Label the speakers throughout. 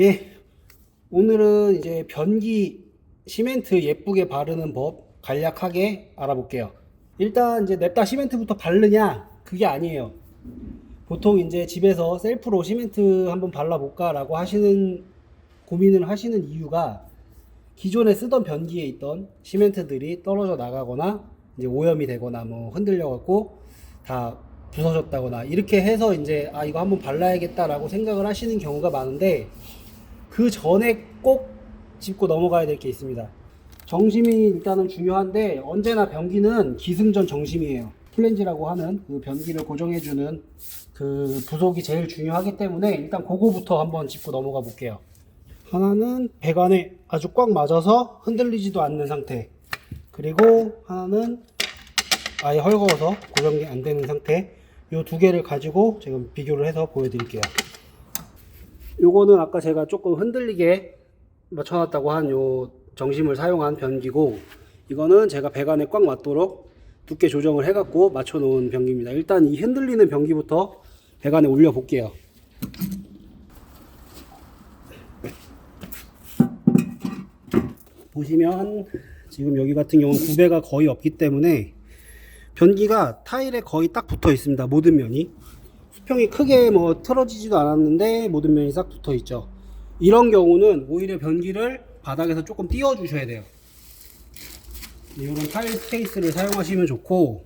Speaker 1: 예, 오늘은 이제 변기 시멘트 예쁘게 바르는 법 간략하게 알아볼게요. 일단 이제 냅다 시멘트부터 바르냐? 그게 아니에요. 보통 이제 집에서 셀프로 시멘트 한번 발라볼까라고 하시는 고민을 하시는 이유가 기존에 쓰던 변기에 있던 시멘트들이 떨어져 나가거나 이제 오염이 되거나 뭐 흔들려 갖고 다 부서졌다거나 이렇게 해서 이제 아 이거 한번 발라야겠다라고 생각을 하시는 경우가 많은데 그 전에 꼭 짚고 넘어가야 될 게 있습니다. 정심이 일단은 중요한데 언제나 변기는 기승전 정심이에요. 플랜지라고 하는 그 변기를 고정해주는 그 부속이 제일 중요하기 때문에 일단 그거부터 한번 짚고 넘어가 볼게요. 하나는 배관에 아주 꽉 맞아서 흔들리지도 않는 상태. 그리고 하나는 아예 헐거워서 고정이 안 되는 상태. 이 두 개를 가지고 지금 비교를 해서 보여드릴게요. 요거는 아까 제가 조금 흔들리게 맞춰놨다고 한 요 정심을 사용한 변기고 이거는 제가 배관에 꽉 맞도록 두께 조정을 해갖고 맞춰놓은 변기입니다. 일단 이 흔들리는 변기부터 배관에 올려 볼게요. 보시면 지금 여기 같은 경우는 구배가 거의 없기 때문에 변기가 타일에 거의 딱 붙어 있습니다. 모든 면이. 수평이 크게 뭐 틀어지지도 않았는데 모든 면이 싹 붙어 있죠. 이런 경우는 오히려 변기를 바닥에서 조금 띄워 주셔야 돼요. 이런 타일 스페이스를 사용하시면 좋고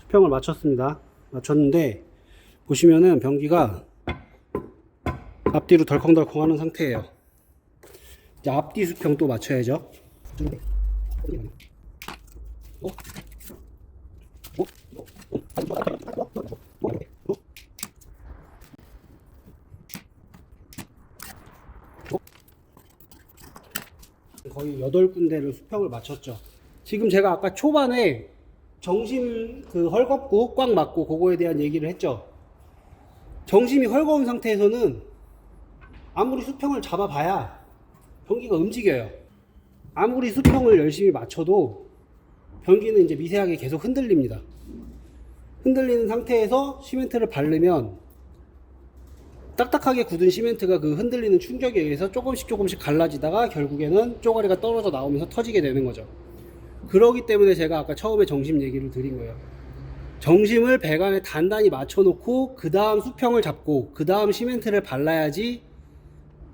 Speaker 1: 수평을 맞췄습니다. 맞췄는데 보시면은 변기가 앞뒤로 덜컹덜컹 하는 상태예요. 이제 앞뒤 수평 또 맞춰야죠. 거의 8군데를 수평을 맞췄죠. 지금 제가 아까 초반에 정심 그 헐겁고 꽉 맞고 그거에 대한 얘기를 했죠. 정심이 헐거운 상태에서는 아무리 수평을 잡아봐야 변기가 움직여요. 아무리 수평을 열심히 맞춰도 변기는 이제 미세하게 계속 흔들립니다. 흔들리는 상태에서 시멘트를 바르면 딱딱하게 굳은 시멘트가 그 흔들리는 충격에 의해서 조금씩 조금씩 갈라지다가 결국에는 쪼가리가 떨어져 나오면서 터지게 되는 거죠. 그러기 때문에 제가 아까 처음에 정심 얘기를 드린 거예요. 정심을 배관에 단단히 맞춰놓고 그 다음 수평을 잡고 그 다음 시멘트를 발라야지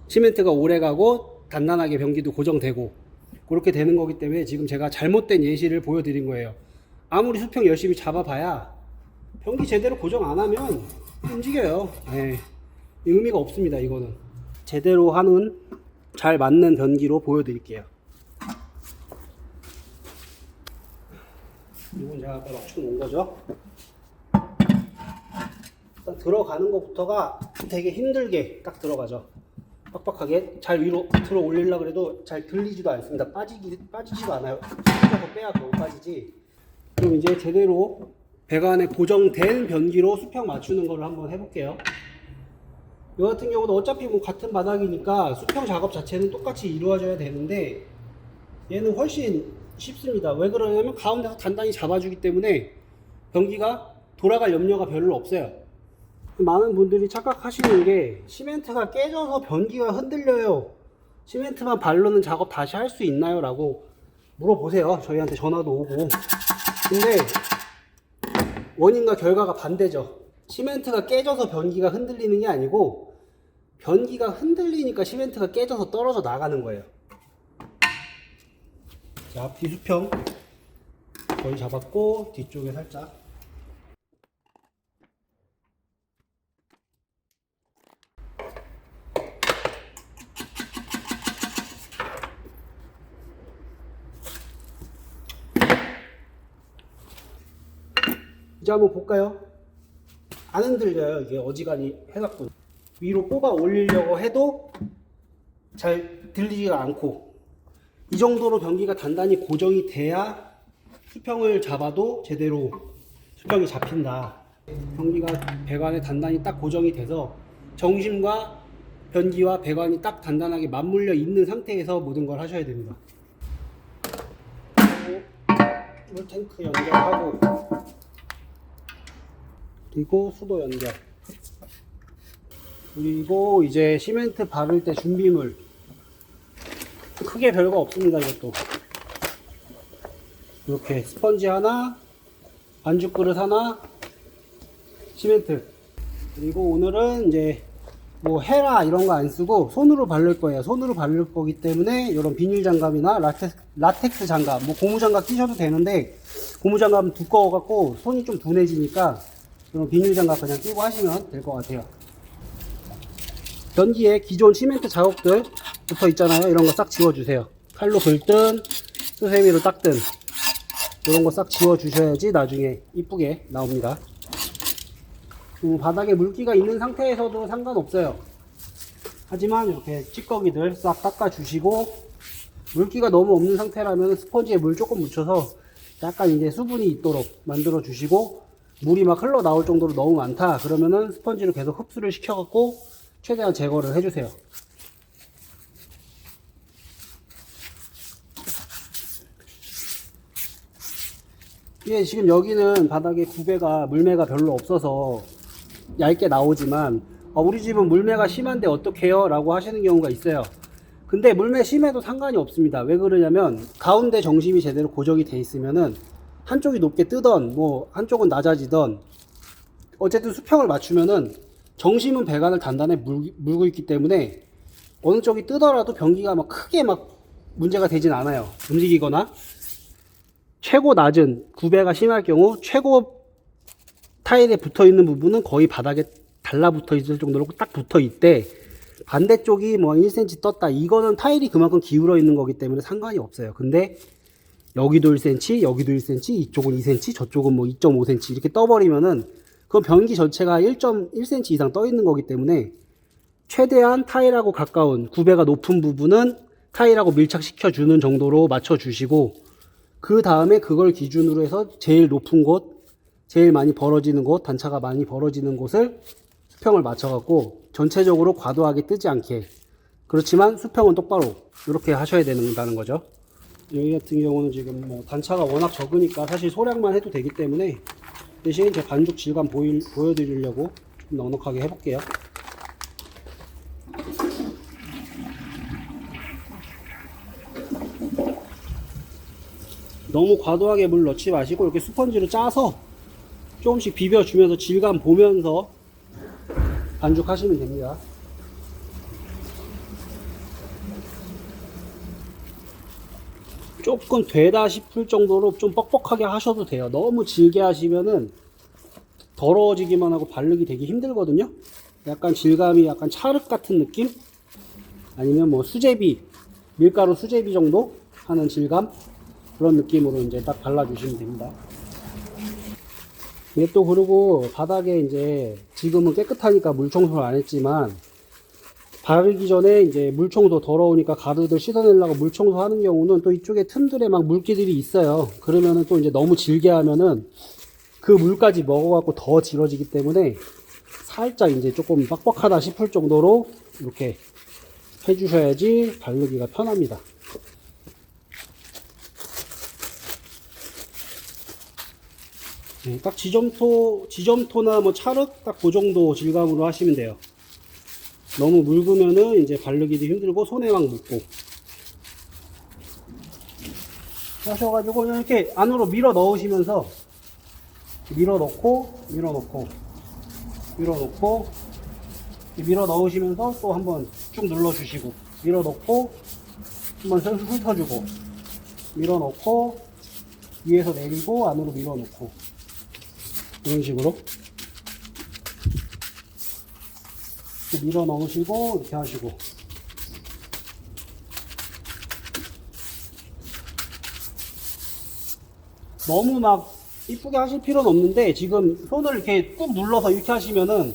Speaker 1: 시멘트가 오래가고 단단하게 변기도 고정되고 그렇게 되는 거기 때문에 지금 제가 잘못된 예시를 보여드린 거예요. 아무리 수평 열심히 잡아봐야 변기 제대로 고정 안 하면 움직여요. 예. 의미가 없습니다. 이거는 제대로 하는 잘 맞는 변기로 보여드릴게요. 이건 제가 아까 맞춰놓은 거죠. 들어가는 것부터가 되게 힘들게 딱 들어가죠. 빡빡하게 잘 위로 들어 올리려고 해도 잘 들리지도 않습니다. 빠지기, 빠지지도 않아요. 숙여서 빼야 겨우 빠지지. 그럼 이제 제대로 배관에 고정된 변기로 수평 맞추는 걸 한번 해볼게요. 이 같은 경우도 어차피 뭐 같은 바닥이니까 수평 작업 자체는 똑같이 이루어져야 되는데 얘는 훨씬 쉽습니다. 왜 그러냐면 가운데서 단단히 잡아주기 때문에 변기가 돌아갈 염려가 별로 없어요. 많은 분들이 착각하시는 게 시멘트가 깨져서 변기가 흔들려요. 시멘트만 바르는 작업 다시 할 수 있나요? 라고 물어보세요. 저희한테 전화도 오고. 근데 원인과 결과가 반대죠. 시멘트가 깨져서 변기가 흔들리는 게 아니고 변기가 흔들리니까 시멘트가 깨져서 떨어져 나가는 거예요. 자, 앞뒤 수평 거의 잡았고 뒤쪽에 살짝 이제 한번 볼까요? 안 흔들려요. 이게 어지간히 해갖고 위로 뽑아 올리려고 해도 잘 들리지가 않고 이 정도로 변기가 단단히 고정이 돼야 수평을 잡아도 제대로 수평이 잡힌다. 변기가 배관에 단단히 딱 고정이 돼서 정심과 변기와 배관이 딱 단단하게 맞물려 있는 상태에서 모든 걸 하셔야 됩니다. 그리고 물 탱크 연결하고 그리고 수도 연결. 그리고 이제 시멘트 바를 때 준비물. 크게 별거 없습니다, 이것도. 이렇게 스펀지 하나, 반죽 그릇 하나, 시멘트. 그리고 오늘은 이제 뭐 헤라 이런 거 안 쓰고 손으로 바를 거예요. 손으로 바를 거기 때문에 이런 비닐 장갑이나 라텍스, 라텍스 장갑, 뭐 고무 장갑 끼셔도 되는데 고무 장갑은 두꺼워 갖고 손이 좀 둔해지니까 이런 비닐 장갑 그냥 끼고 하시면 될 것 같아요. 변기에 기존 시멘트 자국들 붙어 있잖아요. 이런 거 싹 지워주세요. 칼로 긁든 수세미로 닦든 이런 거 싹 지워주셔야지 나중에 이쁘게 나옵니다. 음, 바닥에 물기가 있는 상태에서도 상관없어요. 하지만 이렇게 찌꺼기들 싹 닦아주시고 물기가 너무 없는 상태라면 스펀지에 물 조금 묻혀서 약간 이제 수분이 있도록 만들어 주시고 물이 막 흘러 나올 정도로 너무 많다 그러면은 스펀지를 계속 흡수를 시켜갖고 최대한 제거를 해주세요. 예, 지금 여기는 바닥에 구배가 물매가 별로 없어서 얇게 나오지만 어, 우리 집은 물매가 심한데 어떡해요? 라고 하시는 경우가 있어요. 근데 물매 심해도 상관이 없습니다. 왜 그러냐면 가운데 정심이 제대로 고정이 돼 있으면은 한쪽이 높게 뜨던 뭐 한쪽은 낮아지던 어쨌든 수평을 맞추면은 정심은 배관을 단단히 물, 물고 있기 때문에 어느 쪽이 뜨더라도 변기가 막 크게 막 문제가 되진 않아요. 움직이거나 최고 낮은 구배가 심할 경우 최고 타일에 붙어 있는 부분은 거의 바닥에 달라붙어 있을 정도로 딱 붙어 있대. 반대쪽이 뭐 1cm 떴다. 이거는 타일이 그만큼 기울어 있는 거기 때문에 상관이 없어요. 근데 여기도 1cm, 여기도 1cm, 이쪽은 2cm, 저쪽은 뭐 2.5cm 이렇게 떠버리면은 그건 변기 전체가 1.1cm 이상 떠 있는 거기 때문에 최대한 타일하고 가까운 구배가 높은 부분은 타일하고 밀착시켜 주는 정도로 맞춰 주시고 그 다음에 그걸 기준으로 해서 제일 높은 곳, 제일 많이 벌어지는 곳, 단차가 많이 벌어지는 곳을 수평을 맞춰 갖고 전체적으로 과도하게 뜨지 않게 그렇지만 수평은 똑바로 이렇게 하셔야 된다는 거죠. 여기 같은 경우는 지금 뭐 단차가 워낙 적으니까 사실 소량만 해도 되기 때문에 대신 제 반죽 질감 보일, 보여드리려고 좀 넉넉하게 해볼게요. 너무 과도하게 물 넣지 마시고 이렇게 스펀지로 짜서 조금씩 비벼주면서 질감 보면서 반죽하시면 됩니다. 조금 되다 싶을 정도로 좀 뻑뻑하게 하셔도 돼요. 너무 질게 하시면은 더러워지기만 하고 바르기 되게 힘들거든요. 약간 질감이 약간 찰흙 같은 느낌? 아니면 뭐 수제비, 밀가루 수제비 정도 하는 질감? 그런 느낌으로 이제 딱 발라주시면 됩니다. 이게 또 그리고 바닥에 이제 지금은 깨끗하니까 물 청소를 안 했지만 바르기 전에 이제 물 청소 더러우니까 가루들 씻어내려고 물 청소 하는 경우는 또 이쪽에 틈들에 막 물기들이 있어요. 그러면은 또 이제 너무 질게 하면은 그 물까지 먹어갖고 더 질어지기 때문에 살짝 이제 조금 빡빡하다 싶을 정도로 이렇게 해주셔야지 바르기가 편합니다. 네, 딱 지점토, 지점토나 뭐 찰흙 딱 그 정도 질감으로 하시면 돼요. 너무 묽으면은 이제 바르기도 힘들고 손에 막 묻고. 하셔가지고 이렇게 안으로 밀어 넣으시면서 밀어 넣고, 밀어 넣고, 밀어 넣고, 밀어 넣으시면서 또 한번 쭉 눌러 주시고, 밀어 넣고, 한번 슬슬 훑어주고, 밀어 넣고, 위에서 내리고, 안으로 밀어 넣고, 이런 식으로 밀어 넣으시고 이렇게 하시고 너무 막 이쁘게 하실 필요는 없는데 지금 손을 이렇게 꾹 눌러서 이렇게 하시면은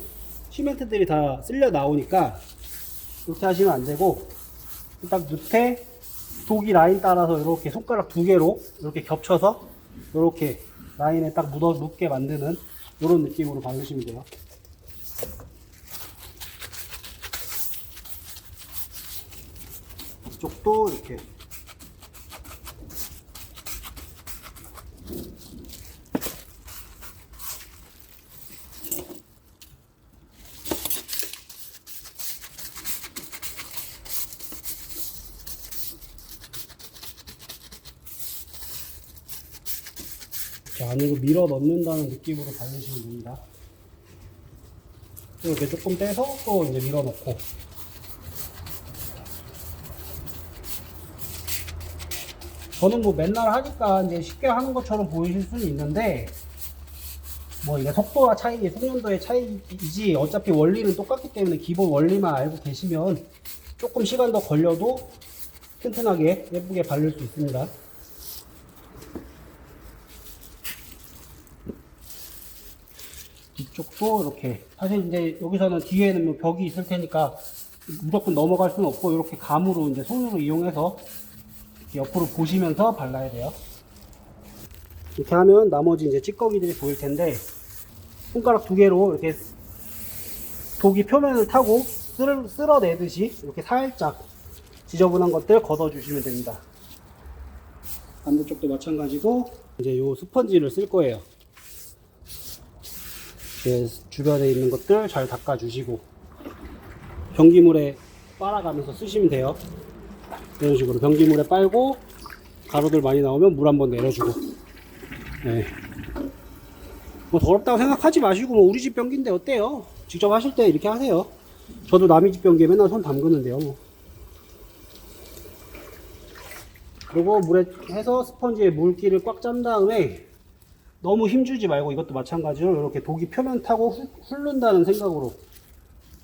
Speaker 1: 시멘트들이 다 쓸려 나오니까 이렇게 하시면 안 되고 딱 밑에 독이 라인 따라서 이렇게 손가락 두 개로 이렇게 겹쳐서 이렇게 라인에 딱 묻어 묻게 만드는 이런 느낌으로 바르시면 돼요. 이쪽도 이렇게 안으로 밀어 넣는다는 느낌으로 바르시면 됩니다. 이렇게 조금 떼서 또 이제 밀어 넣고 저는 뭐 맨날 하니까 이제 쉽게 하는 것처럼 보이실 수는 있는데 뭐 이게 속도와 차이, 숙련도의 차이이지 어차피 원리는 똑같기 때문에 기본 원리만 알고 계시면 조금 시간 더 걸려도 튼튼하게 예쁘게 바를 수 있습니다. 뒤쪽도 이렇게 사실 이제 여기서는 뒤에는 뭐 벽이 있을 테니까 무조건 넘어갈 수는 없고 이렇게 감으로 이제 손으로 이용해서 옆으로 보시면서 발라야 돼요. 이렇게 하면 나머지 이제 찌꺼기들이 보일 텐데 손가락 두 개로 이렇게 독이 표면을 타고 쓸, 쓸어내듯이 이렇게 살짝 지저분한 것들 걷어주시면 됩니다. 반대쪽도 마찬가지고 이제 요 스펀지를 쓸 거예요. 주변에 있는 것들 잘 닦아주시고 변기물에 빨아가면서 쓰시면 돼요. 이런 식으로 변기물에 빨고 가루들 많이 나오면 물 한 번 내려주고 네. 뭐 더럽다고 생각하지 마시고 뭐 우리 집 변기인데 어때요? 직접 하실 때 이렇게 하세요. 저도 남의 집 변기에 맨날 손 담그는데요. 뭐. 그리고 물에 해서 스펀지에 물기를 꽉 짠 다음에 너무 힘주지 말고 이것도 마찬가지로 이렇게 독이 표면 타고 후- 흐른다는 생각으로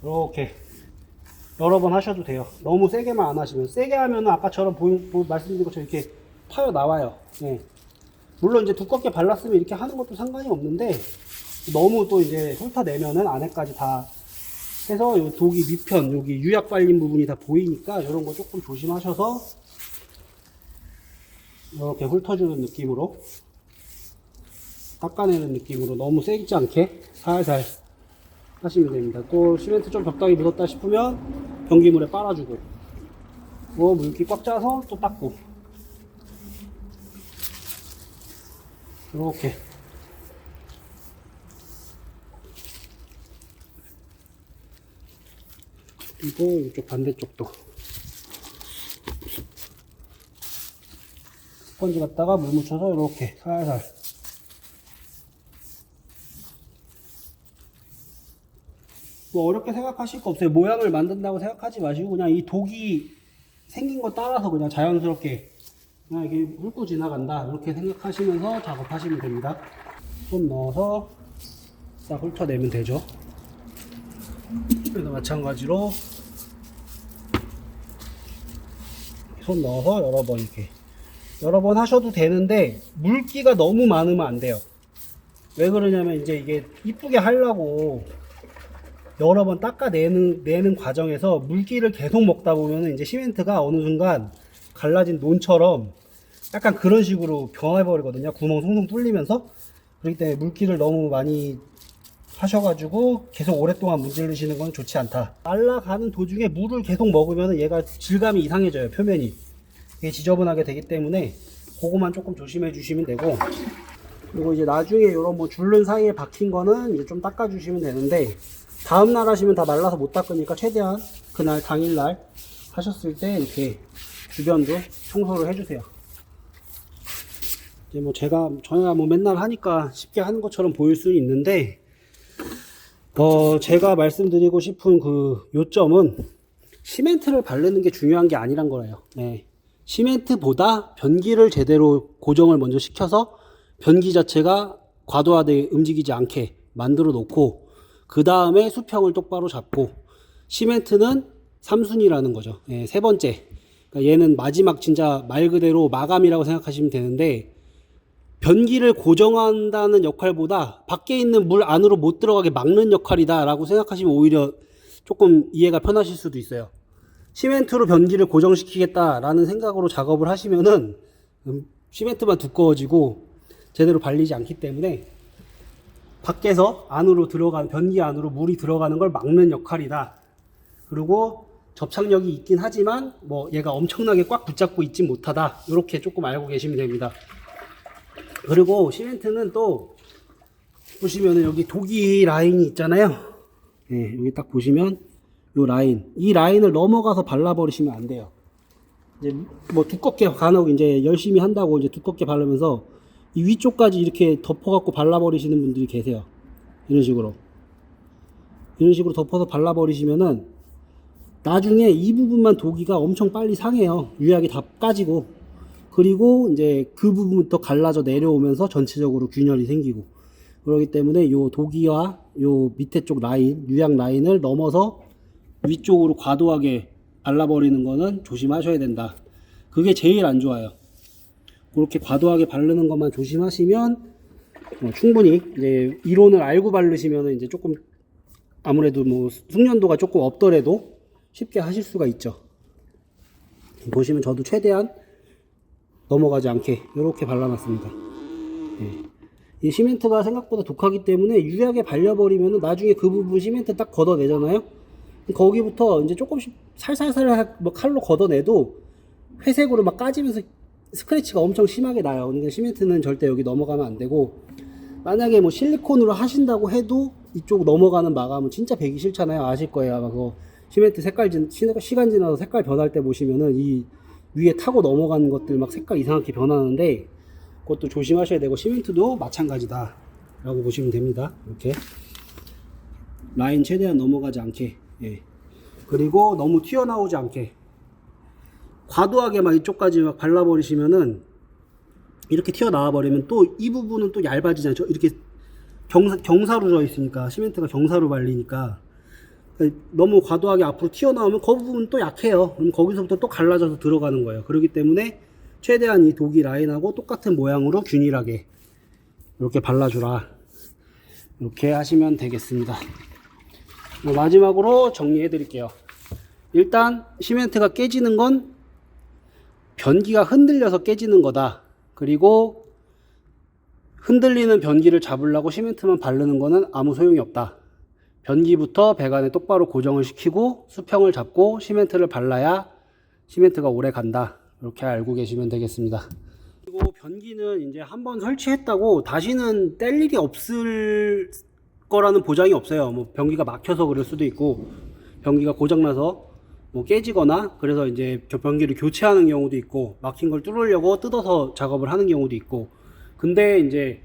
Speaker 1: 이렇게 여러 번 하셔도 돼요. 너무 세게만 안 하시면 세게 하면 아까처럼 보이, 보- 말씀드린 것처럼 이렇게 파여 나와요. 예. 물론 이제 두껍게 발랐으면 이렇게 하는 것도 상관이 없는데 너무 또 이제 훑어내면은 안에까지 다 해서 요 독이 밑편 여기 유약 발린 부분이 다 보이니까 이런 거 조금 조심하셔서 이렇게 훑어주는 느낌으로 닦아내는 느낌으로 너무 세지 않게 살살 하시면 됩니다. 또 시멘트 좀 적당히 묻었다 싶으면 변기물에 빨아주고 뭐 물기 꽉 짜서 또 닦고. 이렇게. 그리고 이쪽 반대쪽도. 스펀지 갖다가 물 묻혀서 이렇게 살살 뭐 어렵게 생각하실 거 없어요. 모양을 만든다고 생각하지 마시고 그냥 이 독이 생긴 거 따라서 그냥 자연스럽게 그냥 이게 훑고 지나간다 이렇게 생각하시면서 작업하시면 됩니다. 손 넣어서 싹 훑어내면 되죠. 그래서 마찬가지로 손 넣어서 여러 번 이렇게 여러 번 하셔도 되는데 물기가 너무 많으면 안 돼요. 왜 그러냐면 이제 이게 이쁘게 하려고 여러 번 닦아내는 내는 과정에서 물기를 계속 먹다 보면 이제 시멘트가 어느 순간 갈라진 논처럼 약간 그런 식으로 변해버리거든요. 구멍 송송 뚫리면서 그렇기 때문에 물기를 너무 많이 하셔가지고 계속 오랫동안 문지르시는 건 좋지 않다. 날라가는 도중에 물을 계속 먹으면 얘가 질감이 이상해져요. 표면이 이게 지저분하게 되기 때문에 그거만 조금 조심해 주시면 되고 그리고 이제 나중에 이런 뭐 줄눈 사이에 박힌 거는 이제 좀 닦아 주시면 되는데 다음 날 하시면 다 말라서 못 닦으니까 최대한 그날 당일날 하셨을 때 이렇게 주변도 청소를 해주세요. 이제 뭐 제가 저희가 뭐 맨날 하니까 쉽게 하는 것처럼 보일 수는 있는데 어 제가 말씀드리고 싶은 그 요점은 시멘트를 바르는 게 중요한 게 아니란 거예요. 네. 시멘트보다 변기를 제대로 고정을 먼저 시켜서 변기 자체가 과도하게 움직이지 않게 만들어 놓고 그 다음에 수평을 똑바로 잡고 시멘트는 3순위라는 거죠. 예, 세 번째. 그러니까 얘는 마지막 진짜 말 그대로 마감이라고 생각하시면 되는데 변기를 고정한다는 역할보다 밖에 있는 물 안으로 못 들어가게 막는 역할이다라고 생각하시면 오히려 조금 이해가 편하실 수도 있어요. 시멘트로 변기를 고정시키겠다라는 생각으로 작업을 하시면은 음, 시멘트만 두꺼워지고 제대로 발리지 않기 때문에 밖에서 안으로 들어가는 변기 안으로 물이 들어가는 걸 막는 역할이다. 그리고 접착력이 있긴 하지만 뭐 얘가 엄청나게 꽉 붙잡고 있진 못하다. 이렇게 조금 알고 계시면 됩니다. 그리고 시멘트는 또 보시면은 여기 독이 라인이 있잖아요. 예, 여기 딱 보시면 요 라인, 이 라인을 넘어가서 발라버리시면 안 돼요. 이제 뭐 두껍게 간혹 이제 열심히 한다고 이제 두껍게 바르면서 이 위쪽까지 이렇게 덮어갖고 발라버리시는 분들이 계세요. 이런 식으로. 이런 식으로 덮어서 발라버리시면은 나중에 이 부분만 도기가 엄청 빨리 상해요. 유약이 다 까지고. 그리고 이제 그 부분부터 갈라져 내려오면서 전체적으로 균열이 생기고. 그렇기 때문에 요 도기와 요 밑에 쪽 라인, 유약 라인을 넘어서 위쪽으로 과도하게 발라버리는 거는 조심하셔야 된다. 그게 제일 안 좋아요. 그렇게 과도하게 바르는 것만 조심하시면 어, 충분히 이제 이론을 알고 바르시면 이제 조금 아무래도 뭐 숙련도가 조금 없더라도 쉽게 하실 수가 있죠. 보시면 저도 최대한 넘어가지 않게 이렇게 발라놨습니다. 예. 이 시멘트가 생각보다 독하기 때문에 유약에 발려버리면 나중에 그 부분 시멘트 딱 걷어내잖아요. 거기부터 이제 조금씩 살살살 뭐 칼로 걷어내도 회색으로 막 까지면서 스크래치가 엄청 심하게 나요. 그러니까 시멘트는 절대 여기 넘어가면 안 되고 만약에 뭐 실리콘으로 하신다고 해도 이쪽 넘어가는 마감은 진짜 배기 싫잖아요. 아실 거예요. 아마 그거 시멘트 색깔 진, 시- 시간 지나서 색깔 변할 때 보시면은 이 위에 타고 넘어가는 것들 막 색깔 이상하게 변하는데 그것도 조심하셔야 되고 시멘트도 마찬가지다 라고 보시면 됩니다. 이렇게 라인 최대한 넘어가지 않게 예. 그리고 너무 튀어나오지 않게 과도하게 막 이쪽까지 막 발라버리시면은 이렇게 튀어나와 버리면 또 이 부분은 또 얇아지잖아요. 저 이렇게 경사, 경사로 져 있으니까 시멘트가 경사로 발리니까 그러니까 너무 과도하게 앞으로 튀어나오면 그 부분 또 약해요. 그럼 거기서부터 또 갈라져서 들어가는 거예요. 그렇기 때문에 최대한 이 독이 라인하고 똑같은 모양으로 균일하게 이렇게 발라주라. 이렇게 하시면 되겠습니다. 뭐 마지막으로 정리해 드릴게요. 일단 시멘트가 깨지는 건 변기가 흔들려서 깨지는 거다. 그리고 흔들리는 변기를 잡으려고 시멘트만 바르는 거는 아무 소용이 없다. 변기부터 배관에 똑바로 고정을 시키고 수평을 잡고 시멘트를 발라야 시멘트가 오래 간다. 이렇게 알고 계시면 되겠습니다. 그리고 변기는 이제 한번 설치했다고 다시는 뗄 일이 없을 거라는 보장이 없어요. 뭐 변기가 막혀서 그럴 수도 있고 변기가 고장나서 뭐 깨지거나 그래서 이제 저 변기를 교체하는 경우도 있고 막힌 걸 뚫으려고 뜯어서 작업을 하는 경우도 있고 근데 이제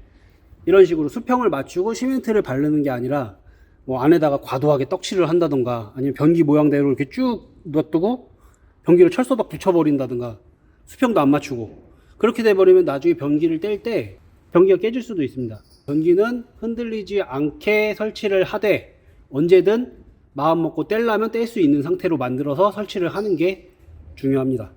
Speaker 1: 이런 식으로 수평을 맞추고 시멘트를 바르는 게 아니라 뭐 안에다가 과도하게 떡칠을 한다던가 아니면 변기 모양대로 이렇게 쭉 놔두고 변기를 철소박 붙여버린다든가 수평도 안 맞추고 그렇게 돼버리면 나중에 변기를 뗄 때 변기가 깨질 수도 있습니다. 변기는 흔들리지 않게 설치를 하되 언제든 마음 먹고 뗄라면 뗄 수 있는 상태로 만들어서 설치를 하는 게 중요합니다.